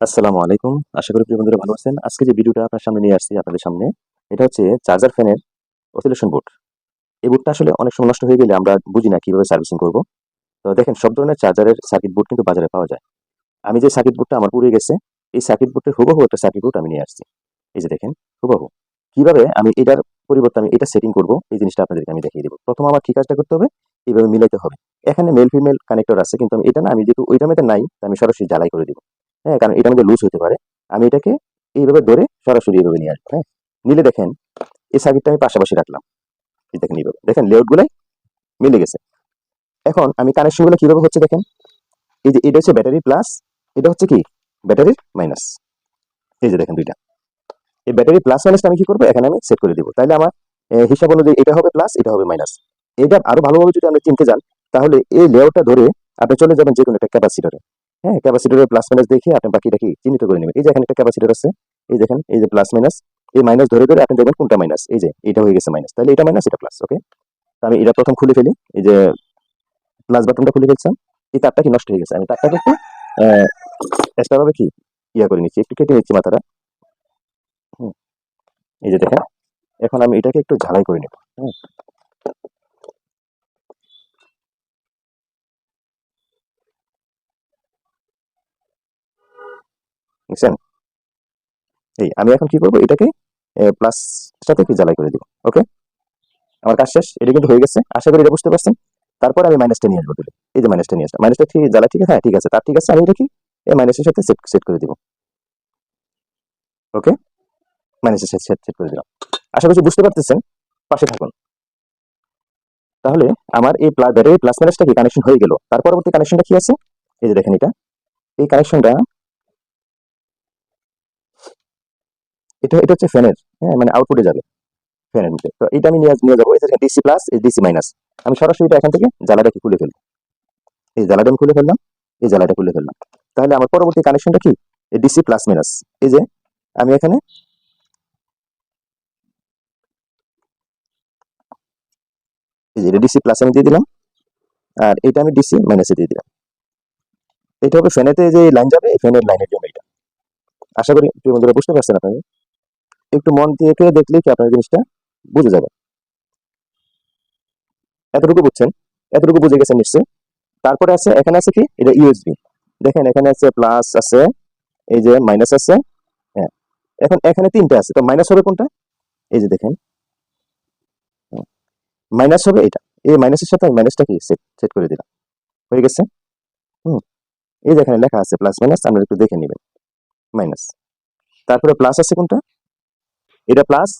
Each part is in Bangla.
আসসালামু আলাইকুম। আশা করি প্রিয় বন্ধুরা ভালো আছেন। আজকে যে ভিডিওটা আপনার সামনে নিয়ে আসছি আপনাদের সামনে, এটা হচ্ছে চার্জার ফ্যানের অসিলেশন বোর্ড। এই বোর্ডটা আসলে অনেক সময় নষ্ট হয়ে গেলে আমরা বুঝি না কীভাবে সার্ভিসিং করব। তো দেখেন, সব ধরনের চার্জারের সার্কিট বোর্ড কিন্তু বাজারে পাওয়া যায়। আমি যে সার্কিট বোর্ডটা আমার পুড়ে গেছে, এই সার্কিট বোর্ডের হুবহু একটা সার্কিট বোর্ড আমি নিয়ে আসছি। এই যে দেখেন, হুবহু। কীভাবে আমি এটার পরিবর্তে আমি এটা সেটিং করব, এই জিনিসটা আপনাদেরকে আমি দেখিয়ে দেবো। প্রথম আমার কি কাজটা করতে হবে, এইভাবে মিলাইতে হবে। এখানে মেল ফিমেল কানেক্টর আছে, কিন্তু আমি এটা না, আমি যেহেতু ওইটার মধ্যে নাই আমি সরাসরি জ্বালাই করে দিব। হ্যাঁ কারণ এটার মধ্যে লুজ হতে পারে। আমি এটাকে এইভাবে ধরে সরাসরি এইভাবে নিয়ে আসব হ্যাঁ? নিলে দেখেন, এই সার্কিটটা আমি পাশাপাশি রাখলাম। এই দেখেন এইভাবে। দেখেন লেআউট গুলাই মিলে গেছে। এখন আমি কানেকশনগুলো কীভাবে হচ্ছে দেখেন? এই যে এটা হচ্ছে ব্যাটারি প্লাস এটা হচ্ছে কি? ব্যাটারির মাইনাস এই যে দেখেন দুইটা। এই ব্যাটারি প্লাস মাইনাসটা আমি কি করব? এখানে আমি সেট করে দিব। তাহলে আমার হিসাব অনুযায়ী এটা হবে প্লাস এটা হবে মাইনাস এটা আরও ভালোভাবে যদি আপনি চিনতে যান তাহলে এই লেআউটটা ধরে আপনি চলে যাবেন যে কোনো একটা ক্যাপাসিটরে হ্যাঁ ক্যাপাসিটরের প্লাস মাইনাস দেখে আপনি বাকিটা কি চিহ্নিত করে নেবেন। এই যে এখানে একটা ক্যাপাসিটর আছে এই দেখেন এই যে প্লাস মাইনাস এই মাইনাস ধরে ধরে আপনি দেখবেন কোনটা মাইনাস এই যে এটা হয়ে গেছে মাইনাস তাহলে এটা মাইনাস এটা প্লাস ওকে আমি এটা প্রথম খুলে ফেলি এই যে প্লাস বাটনটা খুলে ফেলছিলাম এই তারটা কি নষ্ট হয়ে গেছে? আমি তারটাকে একটু এক্সট্রা ভাবে কি ইয়া করে নিচ্ছি একটু কেটে নিচ্ছি মাথাটা। হুম, এই যে দেখেন এখন আমি এটাকে একটু ঝালাই করে নেব হুম। বুঝছেন এই, আমি এখন কি করব? এটাকে প্লাস সাথে কি জ্বালাই করে দিব? ওকে আমার কাজ শেষ, এটা কিন্তু হয়ে গেছে। আশা করি এটা বুঝতে পারছেন। তারপর আমি মাইনাসটা নিয়ে আসব দিলে এই যে মাইনাসটা নিয়ে মাইনাসটা ঠিক জ্বালা ঠিক আছে? হ্যাঁ ঠিক আছে। তার ঠিক আছে, আমি এটা কি? এই মাইনাসের সাথে সেট সেট করে দিব। ওকে মাইনাসের সাথে সেট সেট করে দিলাম। আশা করছি বুঝতে পারতেছেন। পাশে থাকুন। তাহলে আমার এই ব্যাটারি প্লাস মাইনাসটা কি কানেকশন হয়ে গেল? তার পরবর্তী কানেকশনটা কি আছে? এই যে দেখেন এটা। এই কানেকশনটা এটা এটা হচ্ছে ফ্যানের হ্যাঁ মানে আউটপুটে যাবে, ফ্যানের মধ্যে তো এটা আমি নিয়ে নিয়ে যাব। যে ডিসি প্লাস এই ডিসি মাইনাস আমি সরাসরি এটা এখান থেকে জ্বালাটাকে খুলে ফেলব? এই জ্বালাটা আমি খুলে ফেললাম, এই জ্বালাটা খুলে ফেললাম। তাহলে আমার পরবর্তী কানেকশনটা কি? এই ডিসি প্লাস মাইনাস এই যে, আমি এখানে এই যে ডিসি প্লাস আমি দিয়ে দিলাম, আর এটা আমি ডিসি মাইনাসে দিয়ে দিলাম। এটা হবে ফ্যানেতে যে লাইন যাবে ফ্যানের লাইনের জন্য এটা আশা করি বন্ধুরা বুঝতে পারছেন আপনারা। একটু মন করে দেখলেই কি আপনার জিনিসটা বুঝে যাবে। এতটুকু বুঝছেন? এতটুকু বুঝে গেছেন নিশ্চয়ই? তারপরে আছে, এখানে আছে কি? এটা ইউএসবি দেখেন, এখানে আছে প্লাস আছে, এই যে মাইনাস আছে হ্যাঁ। এখন এখানে তিনটা আছে, তো মাইনাস হবে কোনটা? এই যে দেখেন। মাইনাস হবে এটা। এই মাইনাসের সাথে মাইনাসটা কি সেট সেট করে দিলাম। হয়ে গেছে? হুম। এই যে এখানে লেখা আছে প্লাস মাইনাস আপনারা একটু দেখে নেবেন। মাইনাস তারপরে প্লাস আছে কোনটা? এটা প্লাস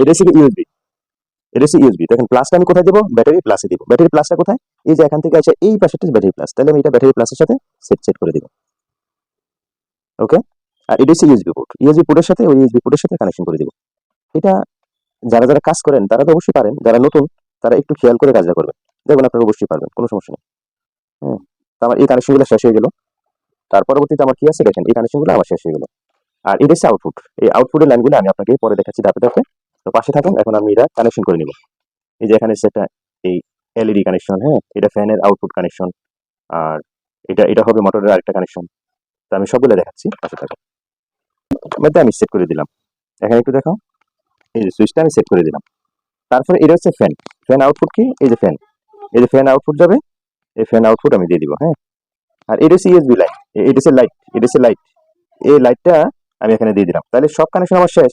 এটা হচ্ছে ইউএসবি এটা হচ্ছে ইউএসবি দেখেন প্লাসটা আমি কোথায় দেবো? ব্যাটারি প্লাসে দিব। ব্যাটারি প্লাসটা কোথায়? এই যে এখান থেকে আছে, এই পাশেটা ব্যাটারি প্লাস তাহলে আমি এটা ব্যাটারি প্লাসের সাথে সেট সেট করে দিব। ওকে আর এটা হচ্ছে ইউএসবি পোর্ট ইউএসবি পোর্টের সাথে, ওই ইউএসবি পোর্টের সাথে কানেকশন করে দিব। এটা যারা যারা কাজ করেন, তারা তো অবশ্যই পারেন। যারা নতুন, তারা একটু খেয়াল করে কাজটা করবেন। দেখবেন আপনারা অবশ্যই পারবেন। কোনো সমস্যা নেই। হ্যাঁ তো আমার এই কানেকশনগুলো শেষ হয়ে গেল। তার পরবর্তীতে আমার কি আছে দেখেন? এই কানেকশনগুলো আমার শেষ হয়ে গেল। আর এটা হচ্ছে আউটপুট এই আউটপুটের লাইনগুলো আমি আপনাকে পরে দেখাচ্ছি। ধাপে ধাপে তো পাশে থাকুন, এখন আমি এটা কানেকশন করে নিব। এই যে এখানে সেটা এই এলইডি কানেকশন হ্যাঁ? এটা ফ্যানের আউটপুট কানেকশন আর এটা এটা হবে মোটরের আরেকটা কানেকশন তো আমি সবগুলো দেখাচ্ছি, পাশে থাকুন। মধ্যে আমি সেট করে দিলাম। এখানে একটু দেখাও। এই যে সুইচটা আমি সেট করে দিলাম। তারপরে এটা হচ্ছে ফ্যান ফ্যান আউটপুট কি? এই যে ফ্যান এই যে ফ্যান আউটপুট যাবে, এই ফ্যান আউটপুট আমি দিয়ে দিব হ্যাঁ? আর এটা হচ্ছে ইউএসবি লাইন এটা হচ্ছে লাইট এটা হচ্ছে লাইট এই লাইটটা আমি এখানে দিয়ে দিলাম। তাহলে সব কানেকশন আমার শেষ।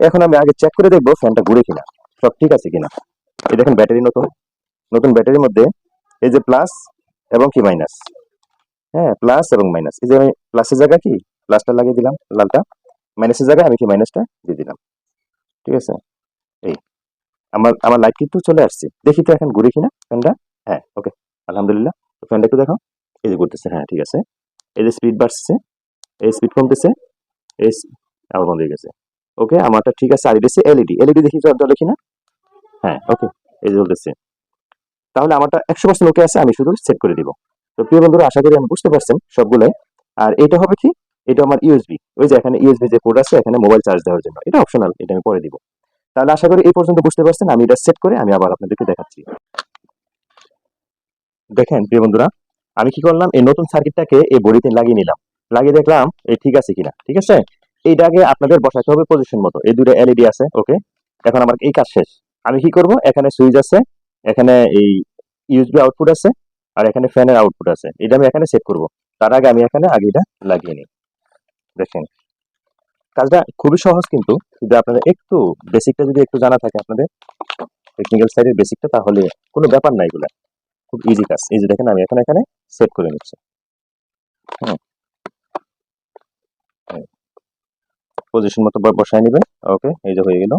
এখন আমি আগে চেক করে দেখব ফ্যানটা ঘুরে কিনা। সব ঠিক আছে কিনা। এই দেখেন ব্যাটারি নতুন। নতুন ব্যাটারির মধ্যে এই যে প্লাস এবং কি মাইনাস হ্যাঁ প্লাস এবং মাইনাস এই যে আমি প্লাসের জায়গা কি? প্লাসটা লাগিয়ে দিলাম, লালটা। মাইনাসের জায়গায় আমি কি মাইনাসটা দিয়ে দিলাম। ঠিক আছে? এই। আমার আমার লাইট কিন্তু চলে আসছে। দেখি তো এখন ঘুরে কিনা ফ্যানটা হ্যাঁ ওকে আলহামদুলিল্লাহ। ফ্যানটা একটু দেখো। এই যে ঘুরতেছে হ্যাঁ ঠিক আছে। এই যে স্পিড বাড়ছে। এই স্পিড কমতেছে। এই আবার বন্ধ হয়ে গেছে। ওকে আমারটা ঠিক আছে, আর এটা হচ্ছে এলইডি এলইডি দেখি জল দেখি না? হ্যাঁ ওকে এই যে বলতেছে। তাহলে আমারটা একশো পার্সেন্ট ওকে আছে, আমি শুধু সেট করে দিব। তো প্রিয় বন্ধুরা, আশা করি আমি বুঝতে পারছেন সবগুলোই। আর এটা হবে কি? এটা আমার ইউএসবি ওই যে এখানে ইউএসবি যে কোড আছে, এখানে মোবাইল চার্জ দেওয়ার জন্য। এটা অপশনাল এটা আমি পরে দিব। তাহলে আশা করি এই পর্যন্ত বুঝতে পারছেন, আমি এটা সেট করে আমি আবার আপনাদেরকে দেখাচ্ছি। দেখেন প্রিয় বন্ধুরা, আমি কি করলাম? এই নতুন সার্কিটটাকে এই বডিতে লাগিয়ে নিলাম। লাগিয়ে দেখলাম এই ঠিক আছে কিনা, ঠিক আছে? এইটাকে আপনাদের বসাতে হবে পজিশন মতো। এই দুটো এলইডি আছে ওকে এখন আমার এই কাজ শেষ। আমি কি করব? এখানে সুইচ আছে, এখানে এই ইউএসবি আউটপুট আছে, আর এখানে ফ্যানের আউটপুট আছে। এটা আমি এখানে সেট করব। তার আগে আমি এখানে আগে এটা লাগিয়ে নিই। দেখেন, কাজটা খুবই সহজ কিন্তু। যদি আপনাদের একটু বেসিকটা যদি একটু জানা থাকে আপনাদের টেকনিক্যাল সাইডের বেসিকটা তাহলে কোনো ব্যাপার নাই এগুলা। খুব ইজি কাজ। এই যে দেখেন, আমি এখন এখানে সেট করে নিচ্ছি। পজিশন মতো বসায় নেবেন। ওকে এই যে হয়ে গেল।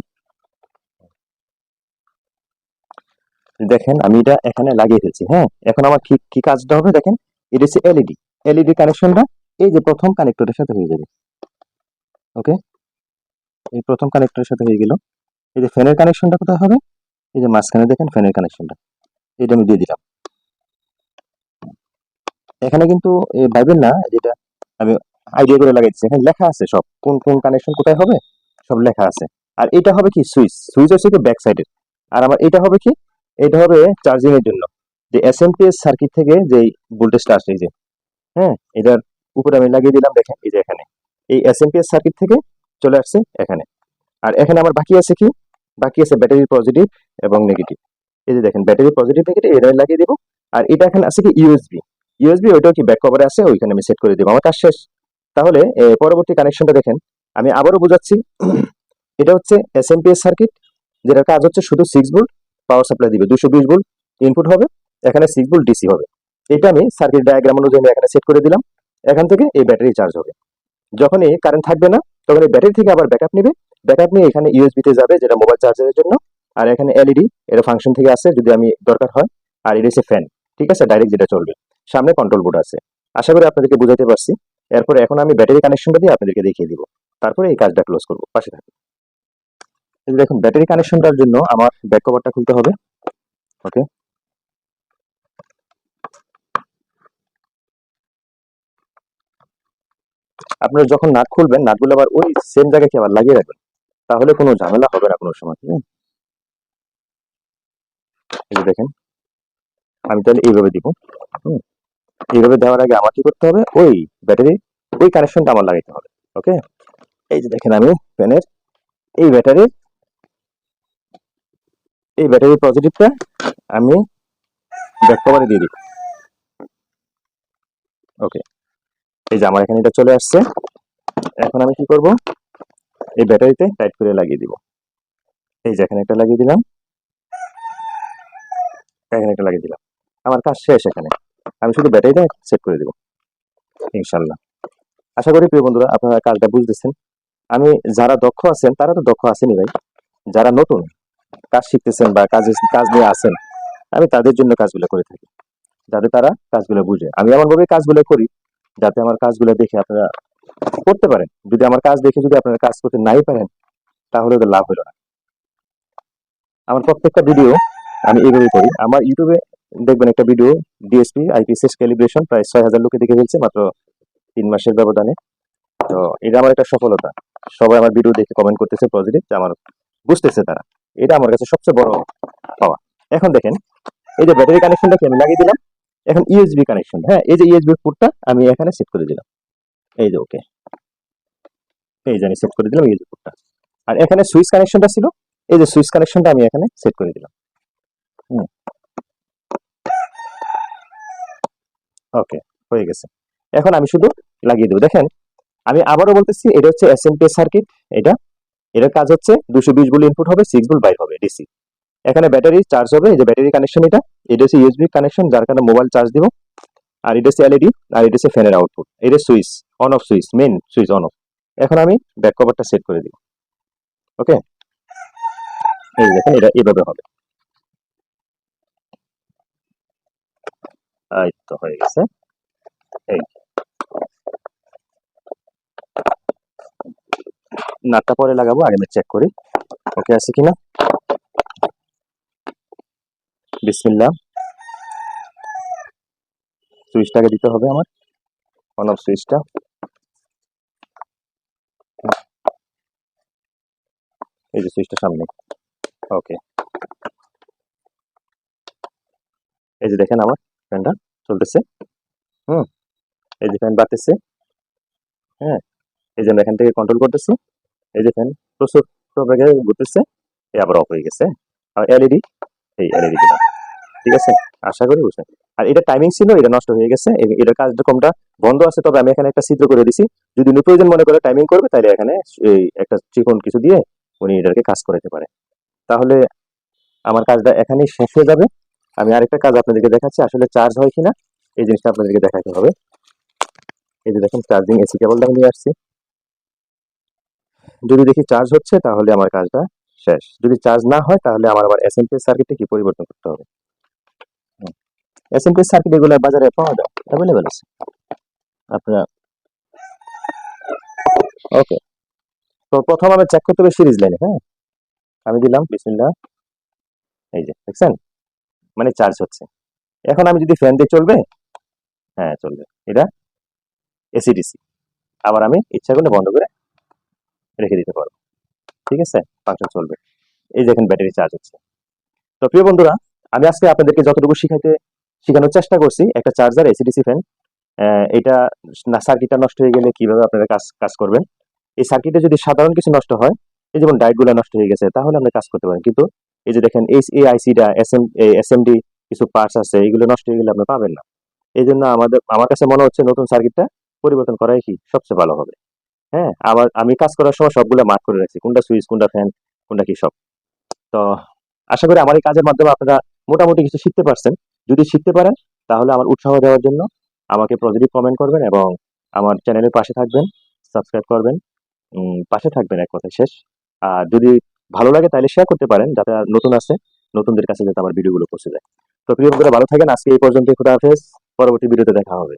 দেখেন, আমি এটা এখানে লাগিয়ে ফেলছি হ্যাঁ? এখন আমার কি কি কাজটা হবে? দেখেন, এটা হচ্ছে এলইডি এলইডি কানেকশনটা এই যে প্রথম কানেক্টরের সাথে হয়ে যাবে। ওকে এই প্রথম কানেক্টরের সাথে হয়ে গেল। এই যে ফ্যানের কানেকশনটা কোথায় হবে? এই যে মাঝখানে দেখেন ফ্যানের কানেকশনটা এটা আমি দিয়ে দিলাম। এখানে কিন্তু ভাববেন না, যেটা আমি আইডিয়া করে লাগাইছি এখানে লেখা আছে সব। কোন কোন কানেকশন কোথায় হবে? সব লেখা আছে। আর এটা হবে কি সুইচ? সুইচ হচ্ছে কি ব্যাক সাইডের আর আমার এটা হবে কি? এটা হবে চার্জিং এর জন্য। যে এসএমপিএস সার্কিট থেকে যে ভোল্টেজটা আসে এই যে। হ্যাঁ? এটার উপরে আমি লাগিয়ে দিলাম, দেখেন, এই যে এখানে। এই এসএমপিএস সার্কিট থেকে চলে আসছে এখানে। আর এখানে আমার বাকি আছে কি? বাকি আছে ব্যাটারি পজিটিভ এবং নেগেটিভ এই যে দেখেন ব্যাটারি পজিটিভ নেগেটিভ এটা লাগিয়ে দিব। আর এটা এখানে আছে কি ইউএসবি ইউএসবি ওইটাও কি ব্যাক কভারে আছে? ওইখানে আমি সেট করে দিব। আমার কাজ শেষ। তাহলে পরবর্তী কানেকশনটা দেখেন। আমি আবারও বোঝাচ্ছি। এটা হচ্ছে এসএমপিএস সার্কিট যেটার কাজ হচ্ছে শুধু সিক্স ভোল্ট পাওয়ার সাপ্লাই দিবে। দুশো বিশ ভোল্ট ইনপুট হবে, এখানে সিক্স ভোল্ট ডিসি হবে। এটা আমি সার্কিট ডায়াগ্রাম অনুযায়ী আমি এখানে সেট করে দিলাম। এখান থেকে এই ব্যাটারি চার্জ হবে। যখনই কারেন্ট থাকবে না, তখন এই ব্যাটারি থেকে আবার ব্যাকআপ নেবে। ব্যাকআপ নিয়ে এখানে ইউএসবি তে যাবে, যেটা মোবাইল চার্জারের জন্য। আর এখানে এলইডি এটা ফাংশন থেকে আসে, যদি আমি দরকার হয়। আর এটা হচ্ছে ফ্যান ঠিক আছে? ডাইরেক্ট যেটা চলবে। সামনে কন্ট্রোল বোর্ড আছে। আশা করি আপনাদেরকে বুঝাতে পারছি। এরপরে এখন আমি ব্যাটারি কানেকশনটা দিয়ে আপনাদেরকে দেখিয়ে দিব। তারপরে এই কাজটা ক্লোজ করব। পাশে থাকুন। দেখুন, ব্যাটারি কানেকশনটার জন্য আমার ব্যাক কভারটা খুলতে হবে। ওকে আপনারা যখন নাট খুলবেন নাটগুলো আবার ওই সেম জায়গায় আবার লাগিয়ে রাখবেন? তাহলে কোনো ঝামেলা হবে না কোনো সময় দেখেন, আমি তাহলে এইভাবে দিব, হুম? এইভাবে দেওয়ার আগে আমার কি করতে হবে? ওই ব্যাটারি ওই কানেকশনটা আমার লাগাইতে হবে ওকে এই যে দেখেন আমি ফ্যানের এই ব্যাটারি এই ব্যাটারি পজিটিভটা আমি ব্যাক কভারে দিয়ে দিই ওকে এই যে আমার এখানে এটা চলে আসছে, এখন আমি কি করব? এই ব্যাটারিতে টাইট করে লাগিয়ে দিব, এই যে এখানে একটা লাগিয়ে দিলাম, এখানে একটা লাগিয়ে দিলাম, আমার কাজ শেষ এখানে। আমি শুধু ব্যাটারিটা সেট করে দেবো। ইনশাল্লাহ। আশা করি প্রিয় বন্ধুরা, আপনারা কাজটা বুঝতেছেন। আমি যারা দক্ষ আছেন, তারা তো দক্ষ আছেনই ভাই। যারা নতুন কাজ শিখতেছেন বা কাজ কাজ নিয়ে আছেন, আমি তাদের জন্য কাজগুলো করে থাকি। যাতে তারা কাজগুলো বুঝে। আমি এমন ভাবে কাজগুলো করি যাতে আমার কাজগুলো দেখে আপনারা করতে পারেন। যদি আমার কাজ দেখে যদি আপনারা কাজ করতে নাই পারেন, তাহলে তো লাভ হলো না। আমার প্রত্যেকটা ভিডিও আমি এইভাবে করি। আমার ইউটিউবে দেখবেন একটা ভিডিও ডিএসপি আইপিএসএস ক্যালিব্রেশন প্রায় ছয় হাজার লোকে দেখে ফেলছে মাত্র তিন মাসের ব্যবধানে। তো এটা আমার একটা সফলতা। সবাই আমার ভিডিও দেখে কমেন্ট করতেছে পজিটিভ যে আমার বুঝতেছে তারা। এটা আমার কাছে সবচেয়ে বড় পাওয়া। এখন দেখেন, এই যে ব্যাটারি কানেকশনটাকে আমি লাগিয়ে দিলাম। এখন ইউএসবি কানেকশন হ্যাঁ এই যে ইউএসবি পোর্টটা আমি এখানে সেট করে দিলাম। এই যে ওকে এই যে আমি সেট করে দিলাম ইউএসবি পোর্টটা আর এখানে সুইচ কানেকশনটা ছিল। এই যে সুইচ কানেকশনটা আমি এখানে সেট করে দিলাম। ওকে হয়ে গেছে। এখন আমি শুধু লাগিয়ে দেবো। দেখেন, আমি আবারও বলতেছি, এটা হচ্ছে এসএমপি সার্কিট এটা, এটার কাজ হচ্ছে দুশো বিশ ভোল্ট ইনপুট হবে সিক্স ভোল্ট বাইর হবে ডিসি এখানে ব্যাটারি চার্জ হবে, এই যে ব্যাটারি কানেকশন এটা এটা হচ্ছে ইউএসবি কানেকশন যার কারণে মোবাইল চার্জ দিব, আর এটা হচ্ছে এলইডি আর এটা হচ্ছে ফ্যানের আউটপুট এটা switch on off switch main switch on off এখন আমি ব্যাক কভারটা সেট করে দিব। ওকে এই দেখেন, এটা এভাবে হবে। এই তো হয়ে গেছে এই নাটটা পরে লাগাবো আগে চেক করি ওকে আছে কিনা বিসমিল্লাহ সুইচটাকে দিতে হবে আমার অন অফ সুইচটা এই যে সুইচটা সামনে ওকে এই যে দেখেন আমার ফ্যানটা চলতেছে, হুম, এই যে ফ্যান বাড়তেছে হ্যাঁ এই জন্য এখান থেকে কন্ট্রোল করতেছি, এই যে ফ্যান প্রচুর প্রবেগে ঘুরতেছে এই আবার অফ হয়ে গেছে, আর এলইডি এই এলইডি ঠিক আছে, আশা করি বুঝছেন, আর এটা টাইমিং ছিল, এটা নষ্ট হয়ে গেছে এ- এটার কার্যক্রমটা বন্ধ আছে, তবে আমি এখানে একটা ছিদ্র করে দিছি, যদি প্রয়োজন মনে করে টাইমিং করবে তাহলে এখানে এই একটা চিকন কিছু দিয়ে উনি এটাকে কাজ করাতে পারে। তাহলে আমার কাজটা এখানেই শেষ হয়ে যাবে। আমি আরেকটা কাজ আপনাদেরকে দেখাচ্ছি, আসলে চার্জ হয় কিনা, এই জিনিসটা আপনাদেরকে দেখাতে হবে। এই যে দেখেন চার্জিং এসি কেবলটা আমি নিয়ে আসছি। যদি দেখি চার্জ হচ্ছে, তাহলে আমার কাজটা শেষ। যদি চার্জ না হয়, তাহলে আমার আবার এসএমপি সার্কিটে কি পরিবর্তন করতে হবে? এস এসএমপি সার্কিট এগুলো বাজারে পাওয়া যায় অ্যাভেলেবেল আছে। আপনারা ওকে তো প্রথম আমি চেক করতে হবে সিরিজ লাইনে হ্যাঁ? আমি দিলাম, বিসমিল্লাহ। এই যে, দেখছেন? মানে চার্জ হচ্ছে। এখন আমি যদি ফ্যান দিয়ে চলবে হ্যাঁ চলবে। এটা এসিডিসি আবার আমি ইচ্ছা করলে বন্ধ করে রেখে দিতে পারব। ঠিক আছে? ফাংশন চলবে। এই দেখেন ব্যাটারি চার্জ হচ্ছে। তো প্রিয় বন্ধুরা, আমি আজকে আপনাদেরকে যতটুকু শিখাইতে, শেখানোর চেষ্টা করছি, একটা চার্জার এসিডিসি ফ্যান এটা না সার্কিটটা নষ্ট হয়ে গেলে কীভাবে আপনারা কাজ কাজ করবেন? এই সার্কিটে যদি সাধারণ কিছু নষ্ট হয়, এই যেমন ডাইটগুলো নষ্ট হয়ে গেছে, তাহলে আপনি কাজ করতে পারেন। কিন্তু এই যে দেখেন, এই এই S M S M D কিছু পার্টস আছে, এগুলো নষ্ট হয়ে গেলে আপনি পাবেন না। এই জন্য আমাদের, আমার কাছে মনে হচ্ছে নতুন সার্কিটটা পরিবর্তন করাই কি সবচেয়ে ভালো হবে। হ্যাঁ আমার আমি কাজ করার সময় সবগুলো মার্ক করে রাখছি, কোনটা সুইচ কোনটা ফ্যান কোনটা কি সব। তো আশা করি আমার এই কাজের মাধ্যমে আপনারা মোটামুটি কিছু শিখতে পারছেন। যদি শিখতে পারেন, তাহলে আমার উৎসাহ দেওয়ার জন্য আমাকে পজিটিভ কমেন্ট করবেন এবং আমার চ্যানেলের পাশে থাকবেন সাবস্ক্রাইব করবেন পাশে থাকবেন এক কথায় শেষ। আর যদি ভালো লাগে তাহলে শেয়ার করতে পারেন, যাতে নতুন আছে নতুনদের কাছে যাতে আমার ভিডিওগুলো পৌঁছে যায়। তো প্রিয় ভালো থাকেন। আজকে এই পর্যন্ত খুদা হাফেজ। পরবর্তী ভিডিওতে দেখা হবে।